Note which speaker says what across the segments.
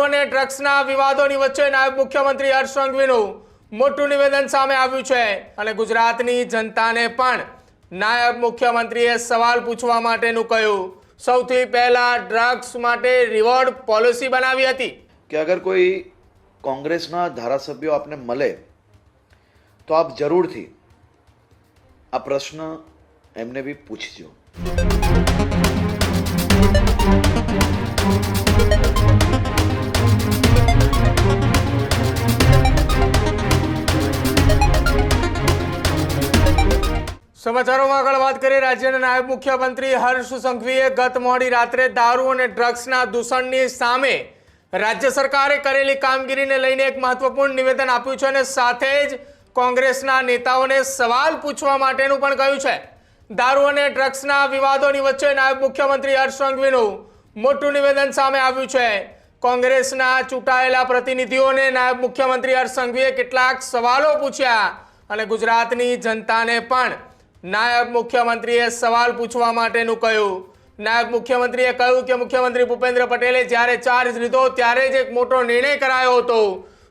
Speaker 1: દારૂ અને ડ્રગ્સના વિવાદોની વચ્ચે નાયબ મુખ્યમંત્રી હર્ષ સંઘવીનું મોટું નિવેદન સામે આવ્યું છે. અને ગુજરાતની જનતાને પણ નાયબ મુખ્યમંત્રીએ સવાલ પૂછવા માટેનું કહ્યું. સૌથી પહેલા ડ્રગ્સ માટે રિવોર્ડ પોલિસી બનાવી હતી.
Speaker 2: કે અગર કોઈ કોંગ્રેસના ધારાસભ્યો આપને મળે, તો આપ જરૂરથી આ પ્રશ્ન એમને બી પૂછજો.
Speaker 1: સમાચારોમાં આગળ વાત કરીએ, રાજ્યના નાયબ મુખ્યમંત્રી હર્ષ સંઘવીએ ગત મોડી રાત્રે દારૂ અને ડ્રગ્સના દૂષણની સામે રાજ્ય સરકારે કરેલી કામગીરીને લઈને એક મહત્વપૂર્ણ નિવેદન આપ્યું છે અને સાથે જ કોંગ્રેસના નેતાઓને સવાલ પૂછવા માટેનું પણ કહ્યું છે. દારૂ અને ડ્રગ્સના વિવાદોની વચ્ચે નાયબ મુખ્યમંત્રી હર્ષ સંઘવીનું મોટું નિવેદન સામે આવ્યું છે. કોંગ્રેસના ચૂંટાયેલા પ્રતિનિધિઓને નાયબ મુખ્યમંત્રી હર્ષ સંઘવીએ કેટલાક સવાલો પૂછ્યા અને ગુજરાતની જનતાને પણ નાયબ મુખ્યમંત્રીએ સવાલ પૂછવા માટેનું કહ્યું. નાયબ મુખ્યમંત્રીએ કહ્યું કે મુખ્યમંત્રી ભૂપેન્દ્ર પટેલે જ્યારે ચાર્જ લીધો ત્યારે જ એક મોટો નિર્ણય કરાયો હતો.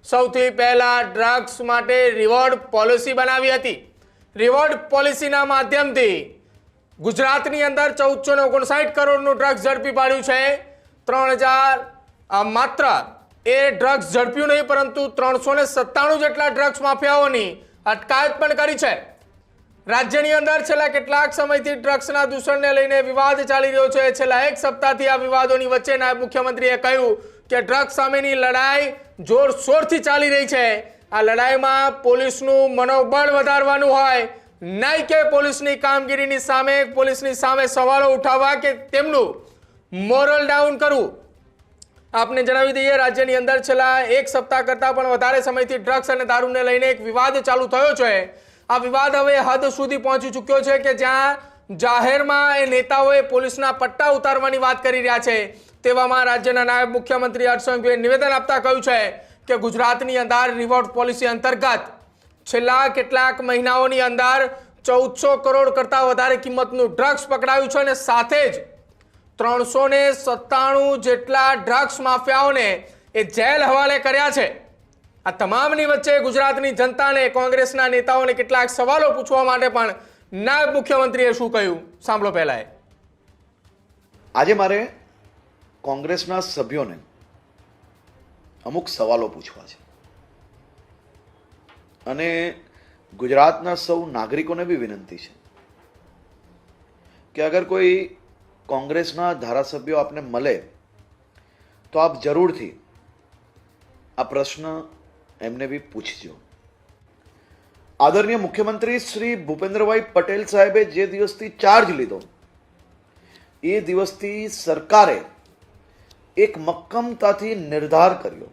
Speaker 1: સૌથી પહેલા ડ્રગ્સ માટે રિવોર્ડ પોલિસી બનાવી હતી. રિવોર્ડ પોલિસીના માધ્યમથી ગુજરાતની અંદર ચૌદસો ને ઓગણસાઠ કરોડનું ડ્રગ્સ ઝડપી પાડ્યું છે. ત્રણ હજાર માત્ર એ ડ્રગ્સ ઝડપ્યું નહીં, પરંતુ ત્રણસો સત્તાણું જેટલા ડ્રગ્સ માફિયાઓની અટકાયત પણ કરી છે. રાજ્યની અંદર છેલ્લા કેટલાક સમયથી ડ્રગ્સના દૂષણને લઈને વિવાદ ચાલી રહ્યો છે. છેલ્લા એક સપ્તાહથી આ વિવાદોની વચ્ચે નાયબ મુખ્યમંત્રીએ કહ્યું કે ડ્રગ્સ સામેની લડાઈ જોરશોરથી ચાલી રહી છે. આ લડાઈમાં પોલીસનું મનોબળ વધારવાનું હોય, નહીં કે પોલીસની કામગીરીની સામે, પોલીસની સામે સવાલો ઉઠાવવા કે તેમનું મોરલ ડાઉન કરવું. આપને જણાવી દઈએ, રાજ્યની અંદર છેલ્લા એક સપ્તાહ કરતાં પણ વધારે સમયથી ડ્રગ્સ અને દારૂને લઈને એક વિવાદ ચાલુ થયો છે. આ વિવાદ હવે હદ સુધી પહોંચી ચૂક્યો છે કે જ્યાં જાહેરમાં એ નેતાઓએ પોલીસના પટ્ટા ઉતારવાની વાત કરી રહ્યા છે. તેવામાં રાજ્યના નાયબ મુખ્યમંત્રી હર્ષ નિવેદન આપતા કહ્યું છે કે ગુજરાતની અંદર રિવોર્ડ પોલિસી અંતર્ગત છેલ્લા કેટલાક મહિનાઓની અંદર ચૌદસો કરોડ કરતાં વધારે કિંમતનું ડ્રગ્સ પકડાયું છે અને સાથે જ ત્રણસો સત્તાણું જેટલા ડ્રગ્સ માફિયાઓને એ જેલ હવાલે કર્યા છે. આ તમામની વચ્ચે ગુજરાતની જનતાને કોંગ્રેસના નેતાઓને કેટલાક સવાલો પૂછવા માટે પણ નાયબ મુખ્યમંત્રીએ શું કહ્યું? સાંભળો પહેલાં
Speaker 2: આજે મારે કોંગ્રેસના સભ્યોને અમુક સવાલો પૂછવા છે. અને ગુજરાતના સૌ નાગરિકોને બી વિનંતી છે કે અગર કોઈ કોંગ્રેસના ધારાસભ્યો આપને મળે, તો આપ જરૂરથી આ પ્રશ્ન એમને બી પૂછજો. આદરણીય મુખ્યમંત્રી શ્રી ભૂપેન્દ્રભાઈ પટેલ સાહેબે જે દિવસથી ચાર્જ લીધો, એ દિવસથી સરકારે એક મક્કમતાથી નિર્ધાર કર્યો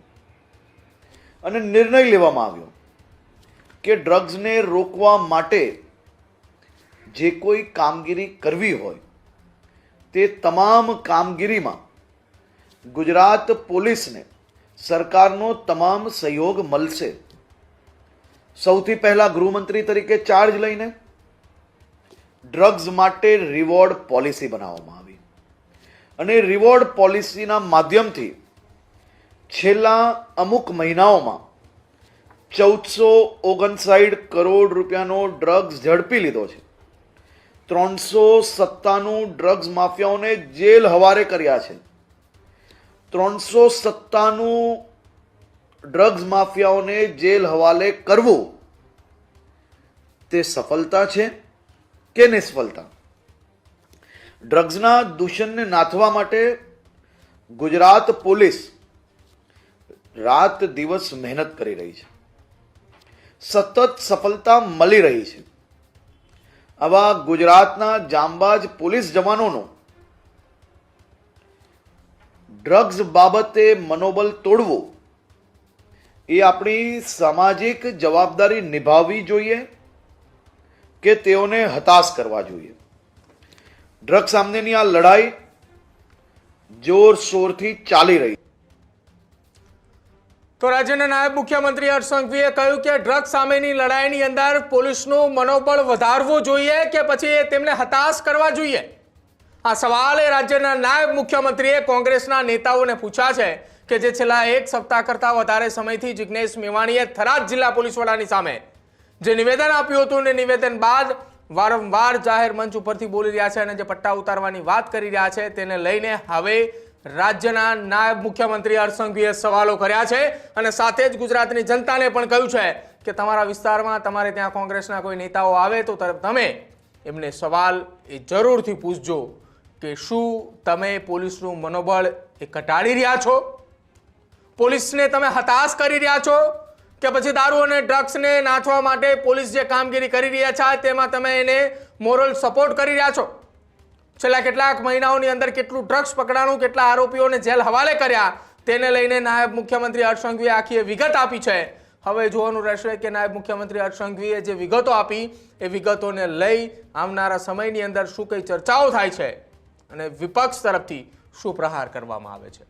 Speaker 2: અને નિર્ણય લેવામાં આવ્યો કે ડ્રગ્સને રોકવા માટે જે કોઈ કામગીરી કરવી હોય, તે તમામ કામગીરીમાં ગુજરાત પોલીસને સરકારનો તમામ સહયોગ મળશે. સૌથી પહેલા ગૃહમંત્રી તરીકે ચાર્જ લઈને ડ્રગ્સ માટે રિવોર્ડ પોલિસી બનાવવામાં આવી. અને રિવોર્ડ પોલિસીના માધ્યમથી છેલ્લા અમુક મહિનાઓમાં ચૌદસો ઓગણસાઠ કરોડ રૂપિયાનો ડ્રગ્સ ઝડપી લીધો છે. ત્રણસો સત્તાનું ડ્રગ્સ માફિયાઓને જેલ હવારે કર્યા છે. ત્રણસો સત્તાનું ડ્રગ્સ માફિયાઓને જેલ હવાલે કરવું. તે સફળતા છે કે નિષ્ફળતા? ડ્રગ્સના દૂષણને નાથવા માટે ગુજરાત પોલીસ રાત દિવસ મહેનત કરી રહી છે. સતત સફળતા મળી રહી છે. આવા ગુજરાતના જાંબાજ પોલીસ જવાનોનો ડ્રગ્સ બાબતે મનોબળ તોડવું એ આપણી સામાજિક જવાબદારી નિભાવવી જોઈએ કે તેઓને હતાશ કરવા જોઈએ. ડ્રગ્સ સામેની આ લડાઈ જોરશોરથી ચાલી રહી
Speaker 1: તો રાજ્યના નાયબ મુખ્યમંત્રી હર્ષ સંઘવીએ કહ્યું કે ડ્રગ્સ સામેની લડાઈની અંદર પોલીસનું મનોબળ વધારવું જોઈએ કે પછી તેમને હતાશ કરવા જોઈએ? આ સવાલ એ રાજ્યના નાયબ મુખ્યમંત્રીએ કોંગ્રેસના નેતાઓને પૂછ્યા છે કે જે છેલ્લા એક સપ્તાહ કરતાં વધારે સમયથી જિજ્ઞેશ મેવાણીએ થરાદ જિલ્લા પોલીસ વડાની સામે જે નિવેદન આપ્યું હતું ને નિવેદન બાદ વારંવાર જાહેર મંચ ઉપરથી બોલી રહ્યા છે અને જે પટ્ટા ઉતારવાની વાત કરી રહ્યા છે તેને લઈને હવે રાજ્યના નાયબ મુખ્યમંત્રી હર્ષ સંઘવીએ સવાલો કર્યા છે અને સાથે જ ગુજરાતની જનતાને પણ કહ્યું છે કે તમારા વિસ્તારમાં તમારે ત્યાં કોંગ્રેસના કોઈ નેતાઓ આવે તો તરફ તમે એમને સવાલ એ જરૂરથી પૂછજો. કે શું તમે પોલીસનું મનોબળ એ ઘટાડી રહ્યા છો? પોલીસને તમે હતાશ કરી રહ્યા છો? કે પછી દારૂ અને ડ્રગ્સને નાથવા માટે પોલીસ જે કામગીરી કરી રહ્યા છે, તેમાં તમે એને મોરલ સપોર્ટ કરી રહ્યા છો? છેલ્લા કેટલાક મહિનાઓની અંદર કેટલું ડ્રગ્સ પકડાણું, કેટલા આરોપીઓને જેલ હવાલે કર્યા, તેને લઈને નાયબ મુખ્યમંત્રી હર્ષ સંઘવીએ આખી વિગત આપી છે. હવે જોવાનું રહેશે કે નાયબ મુખ્યમંત્રી હર્ષ સંઘવીએ જે વિગતો આપી, એ વિગતોને લઈ આવનારા સમયની અંદર શું કઈ ચર્ચાઓ થાય છે? અને વિપક્ષ તરફથી શું પ્રહાર કરવામાં આવે છે?